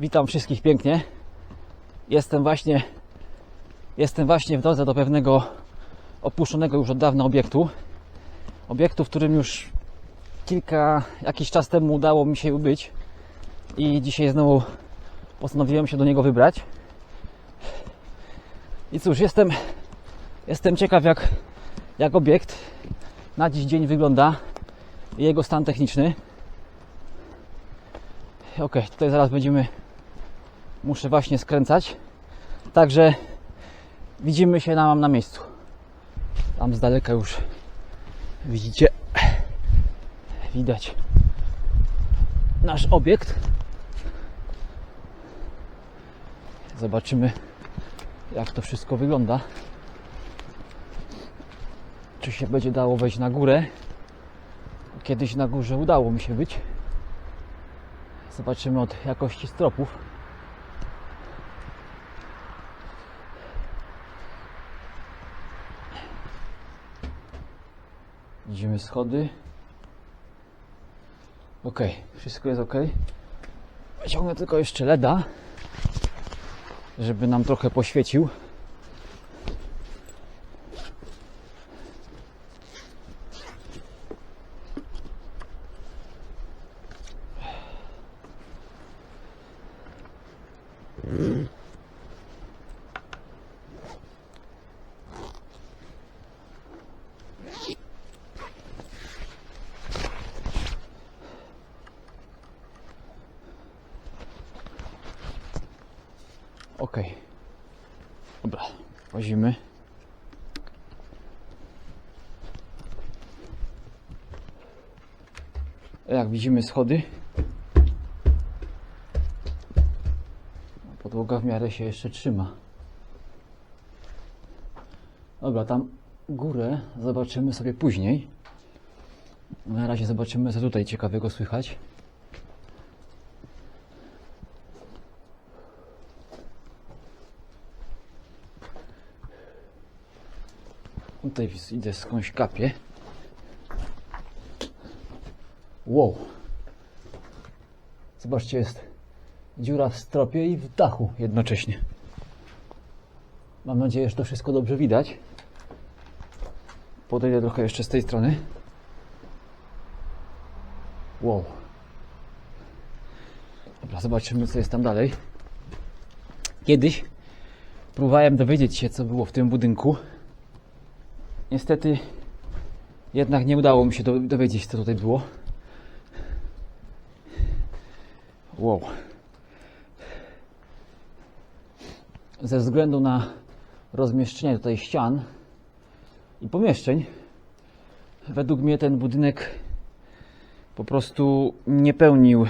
Witam wszystkich pięknie. Jestem właśnie, jestem właśnie w drodze do pewnego opuszczonego już od dawna obiektu. Obiektu, w którym już kilka, jakiś czas temu udało mi się być i dzisiaj znowu postanowiłem się do niego wybrać. I cóż, jestem, jestem ciekaw jak, jak obiekt na dziś dzień wygląda i jego stan techniczny. Ok, tutaj zaraz będziemy. Muszę właśnie skręcać. Także widzimy się na, na miejscu. Tam z daleka już widzicie. Widać nasz obiekt. Zobaczymy, jak to wszystko wygląda. Czy się będzie dało wejść na górę? Kiedyś na górze udało mi się być. Zobaczymy od jakości stropów. Widzimy schody. Ok, wszystko jest ok. Wyciągnę tylko jeszcze leda, żeby nam trochę poświecił. Ok. Dobra, łazimy. Jak widzimy schody. Podłoga w miarę się jeszcze trzyma. Dobra, tam górę zobaczymy sobie później. Na razie zobaczymy, co tutaj ciekawego słychać. Tutaj idę skądś kapie. Wow. Zobaczcie, jest dziura w stropie i w dachu jednocześnie. Mam nadzieję, że to wszystko dobrze widać. Podejdę trochę jeszcze z tej strony. Wow. Dobra, zobaczymy, co jest tam dalej. Kiedyś próbowałem dowiedzieć się, co było w tym budynku. Niestety jednak nie udało mi się do, dowiedzieć, co tutaj było. Wow. Ze względu na rozmieszczenie tutaj ścian i pomieszczeń, według mnie ten budynek po prostu nie pełnił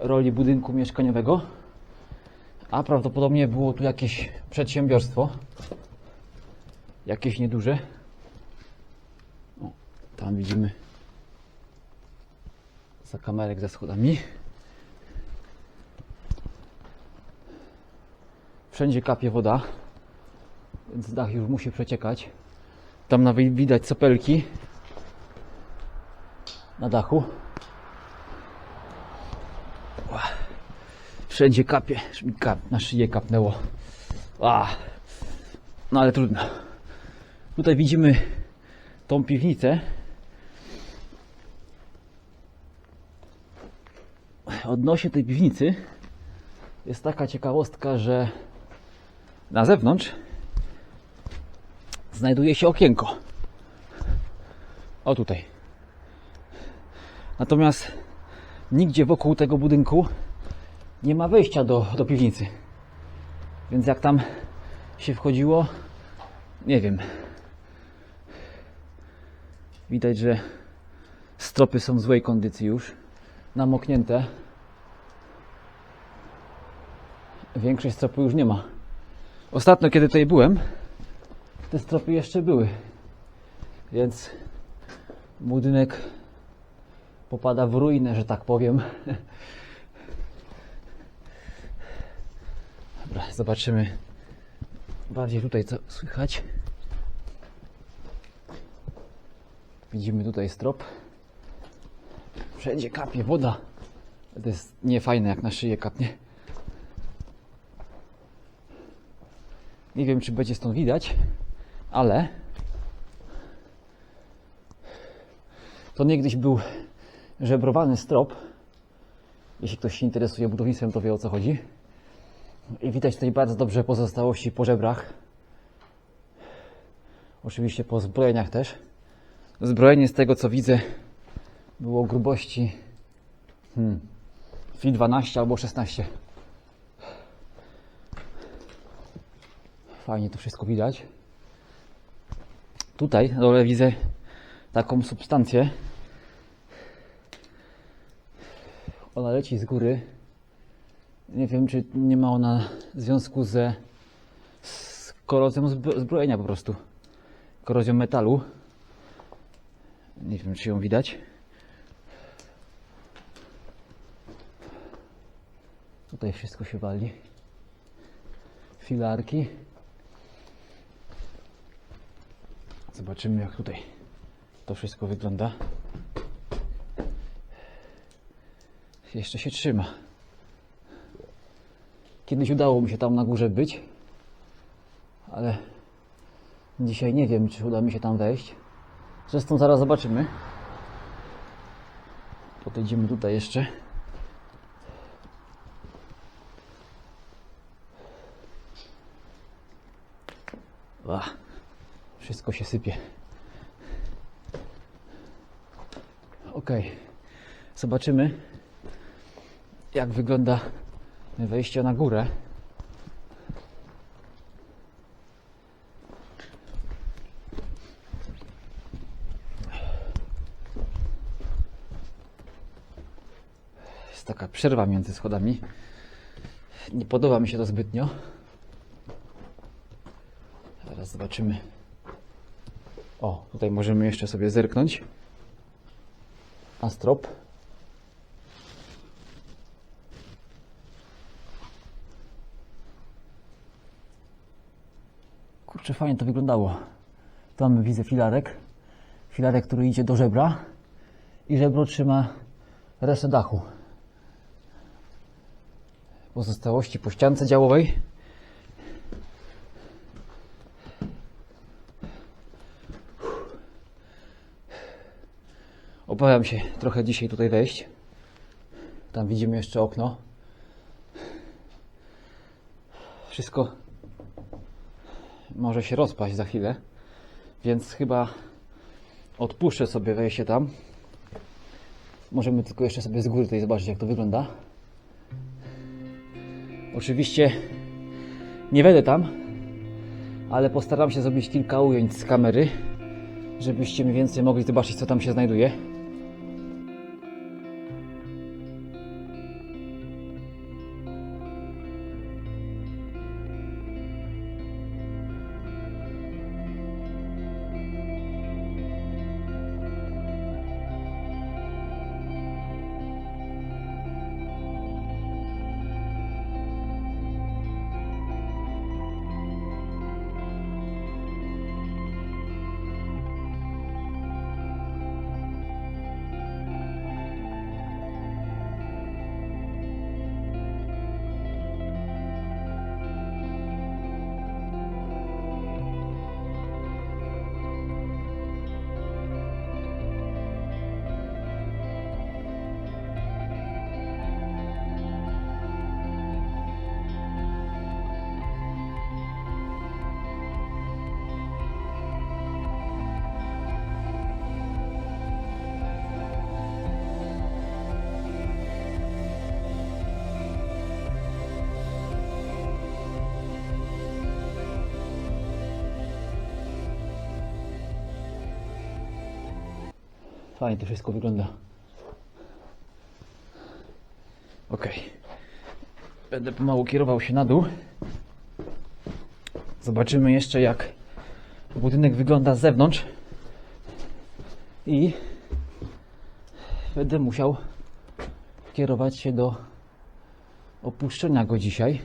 roli budynku mieszkaniowego, a prawdopodobnie było tu jakieś przedsiębiorstwo jakieś nieduże. O, tam widzimy za kamerek ze schodami. Wszędzie kapie woda, więc dach już musi przeciekać. Tam nawet widać sopelki na dachu. Wszędzie kapie, na szyję kapnęło. Ła. No ale trudno. Tutaj widzimy tą piwnicę. Odnośnie tej piwnicy jest taka ciekawostka, że na zewnątrz znajduje się okienko. O tutaj. Natomiast nigdzie wokół tego budynku nie ma wejścia do, do piwnicy. Więc jak tam się wchodziło, nie wiem. Widać, że stropy są w złej kondycji już, namoknięte. Większość stropu już nie ma. Ostatnio, kiedy tutaj byłem, te stropy jeszcze były. Więc budynek popada w ruinę, że tak powiem. Dobra, zobaczymy bardziej tutaj co słychać. Widzimy tutaj strop. Wszędzie kapie woda. To jest niefajne, jak na szyję kapnie. Nie wiem, czy będzie stąd widać, ale to niegdyś był żebrowany strop. Jeśli ktoś się interesuje budownictwem, to wie o co chodzi. I widać tutaj bardzo dobrze pozostałości po żebrach. Oczywiście po zbrojeniach też. Zbrojenie z tego co widzę było grubości hmm, fi 12 albo 16. Fajnie to wszystko widać. Tutaj na dole widzę taką substancję. Ona leci z góry. Nie wiem, czy nie ma ona związku ze z korozją zbro- zbrojenia po prostu. Korozją metalu. Nie wiem, czy ją widać. Tutaj wszystko się wali. Filarki. Zobaczymy, jak tutaj to wszystko wygląda. Jeszcze się trzyma. Kiedyś udało mi się tam na górze być, ale dzisiaj nie wiem, czy uda mi się tam wejść. Zresztą zaraz zobaczymy. Podejdziemy tutaj jeszcze. Wszystko się sypie. Ok, zobaczymy, jak wygląda wejście na górę. Jest taka przerwa między schodami. Nie podoba mi się to zbytnio. Zaraz zobaczymy. O, tutaj możemy jeszcze sobie zerknąć. Astrop. Kurczę, fajnie to wyglądało. Tam widzę filarek. Filarek, który idzie do żebra. I żebro trzyma resztę dachu. Pozostałości po ściance działowej. Obawiam się trochę dzisiaj tutaj wejść. Tam widzimy jeszcze okno. Wszystko może się rozpaść za chwilę, więc chyba odpuszczę sobie wejście tam. Możemy tylko jeszcze sobie z góry tutaj zobaczyć, jak to wygląda. Oczywiście nie wejdę tam, ale postaram się zrobić kilka ujęć z kamery, żebyście mniej więcej mogli zobaczyć, co tam się znajduje. Fajnie to wszystko wygląda. Ok. Będę pomału kierował się na dół. Zobaczymy jeszcze jak budynek wygląda z zewnątrz. I będę musiał kierować się do opuszczenia go dzisiaj.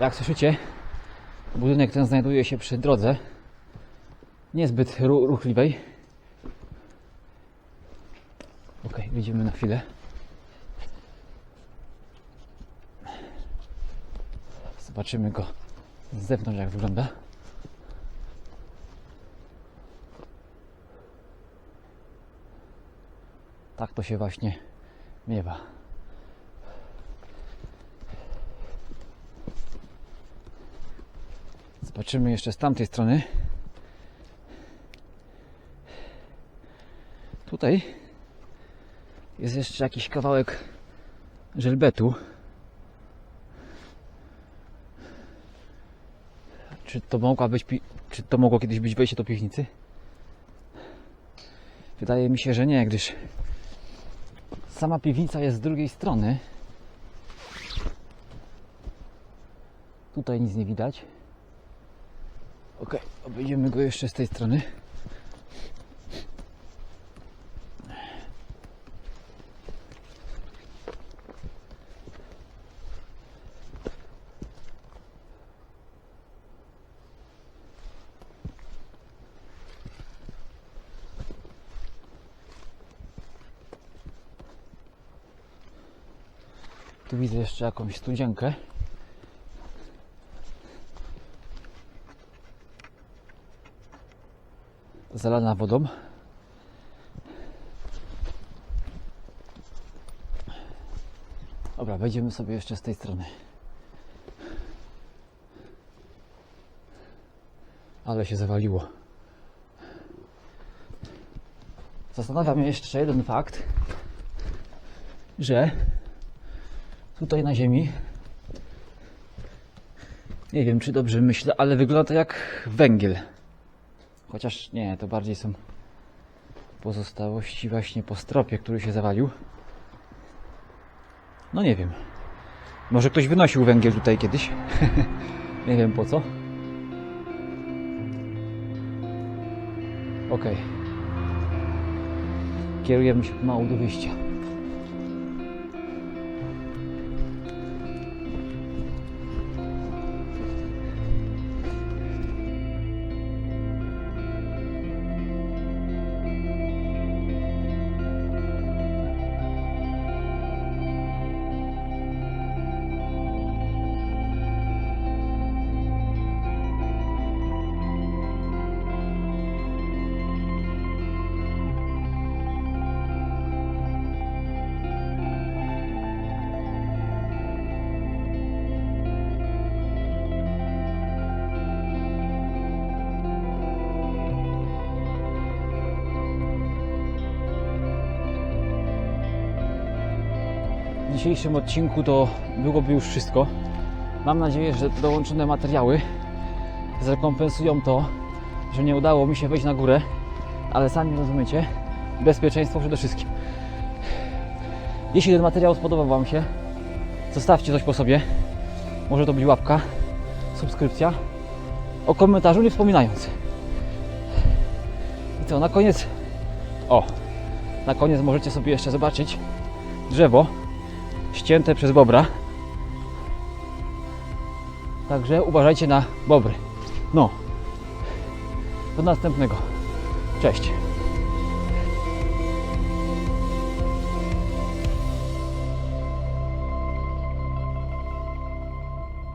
Jak słyszycie, Budynek ten znajduje się przy drodze niezbyt ruchliwej. Ok, widzimy na chwilę. Zobaczymy go z zewnątrz, jak wygląda. Tak to się właśnie miewa. Zobaczymy jeszcze z tamtej strony. Tutaj jest jeszcze jakiś kawałek żelbetu. Czy to mogła być, czy to mogło kiedyś być wejście do piwnicy? Wydaje mi się, że nie, gdyż sama piwnica jest z drugiej strony. Tutaj nic nie widać. Ok, obejdziemy go jeszcze z tej strony. Tu widzę jeszcze jakąś studzienkę. Zalana wodą. Dobra, wejdziemy sobie jeszcze z tej strony. Ale się zawaliło. Zastanawia mnie jeszcze jeden fakt, że tutaj na ziemi. Nie wiem, czy dobrze myślę, ale wygląda to jak węgiel. Chociaż nie, to bardziej są pozostałości właśnie po stropie, który się zawalił. No nie wiem. Może ktoś wynosił węgiel tutaj kiedyś. nie wiem po co. Okej. Kierujemy się pomału do wyjścia. Dzisiejszym odcinku to byłoby już wszystko. Mam nadzieję, że dołączone materiały zrekompensują to, że nie udało mi się wejść na górę, ale sami rozumiecie, bezpieczeństwo przede wszystkim. Jeśli ten materiał spodobał Wam się, zostawcie coś po sobie. Może to być łapka, subskrypcja, o komentarzu nie wspominając. I co, na koniec, o, na koniec możecie sobie jeszcze zobaczyć drzewo, ścięte przez bobra. Także uważajcie na bobry. No. Do następnego. Cześć.